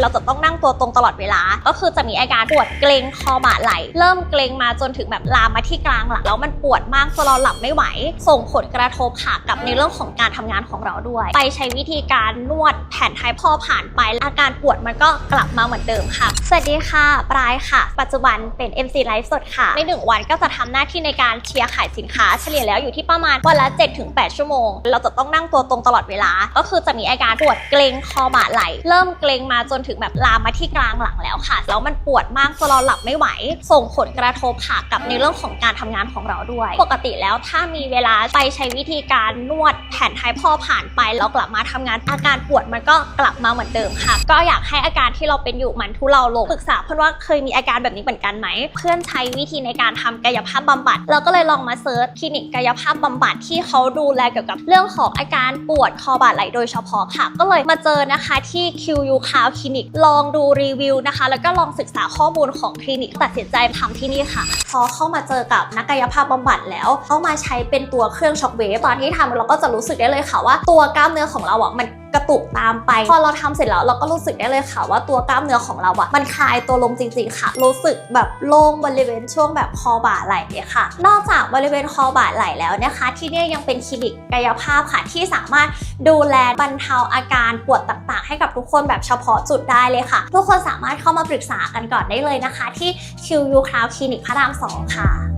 เราจะต้องนั่งตัวตรงตลอดเวลา ก็คือจะมีอาการปวดเกร็งคอบ่าไหล่เริ่มเกร็งมาจนถึงแบบลามมาที่กลางหลังแล้วมันปวดมากจนเราหลับไม่ไหว ส่งผลกระทบค่ะกับในเรื่องของการทำงานของเราด้วย ไปใช้วิธีการนวดแผ่นไทยพอผ่านไป อาการปวดมันก็กลับมาเหมือนเดิมค่ะ สวัสดีค่ะ ปลายค่ะ ปัจจุบันเป็น MC ไลฟ์สดค่ะ ในหนึ่งวันก็จะทำหน้าที่ในการเชียร์ขายสินค้า เฉลี่ยแล้วอยู่ที่ประมาณวันละ 7-8 ชั่วโมง เราจะต้องนั่งตัวตรงตลอดเวลา ก็คือจะมีอาการปวดเกร็งคอบ่าไหล่เริ่มเกร็งมาจนถึงแบบลามมาที่กลางหลังแล้วค่ะ แล้วมันปวดมากจนเราหลับไม่ไหว ส่งผลกระทบค่ะกับในเรื่องของการทำงานของเราด้วย ปกติแล้วถ้ามีเวลาไปใช้วิธีการนวดแผนไทยพอผ่านไปแล้วกลับมาทำงานอาการปวดมันก็กลับมาเหมือนเดิมค่ะ ก็อยากให้อาการที่เราเป็นอยู่มันทุเลาลงปรึกษาเพื่อนว่าเคยมีอาการแบบนี้เหมือนกันไหม เพื่อนใช้วิธีในการทำกายภาพบำบัด เราก็เลยลองมาเซิร์ชคลินิกกายภาพบำบัดที่เขาดูแลเกี่ยวกับเรื่องของอาการปวดคอบ่าไหลโดยเฉพาะค่ะ ก็เลยมาเจอนะคะที่ QU Cloud Clinic ลองดูรีวิวนะคะ แล้วก็ลองศึกษาข้อมูลของคลินิกตัดสินใจทำที่นี่ค่ะ พอเข้ามาเจอกับนักกายภาพบำบัดแล้ว เข้ามาใช้เป็นตัวเครื่องช็อคเวฟตอนที่ทำเราก็จะรู้สึกได้เลยค่ะว่า ตัวกล้ามเนื้อของเราอะมัน กระตุกตามไป พอเราทำเสร็จแล้วเราก็รู้สึกได้เลยค่ะว่าตัวกล้ามเนื้อของเราอะมันคลายตัวลงจริง ๆ ค่ะ รู้สึกแบบโล่งบริเวณช่วงแบบคอบ่าไหล่เนี่ยค่ะ นอกจากบริเวณคอบ่าไหล่แล้วนะคะ ที่นี่ยยังเป็นคลินิกกายภาพค่ะที่สามารถดูแลบรรเทาอาการปวดต่างๆ ให้กับทุกคนแบบเฉพาะจุดได้เลยค่ะ ทุกคนสามารถเข้ามาปรึกษากันก่อนได้เลยนะคะ ที่ QU Cloud Clinic พระราม2ค่ะ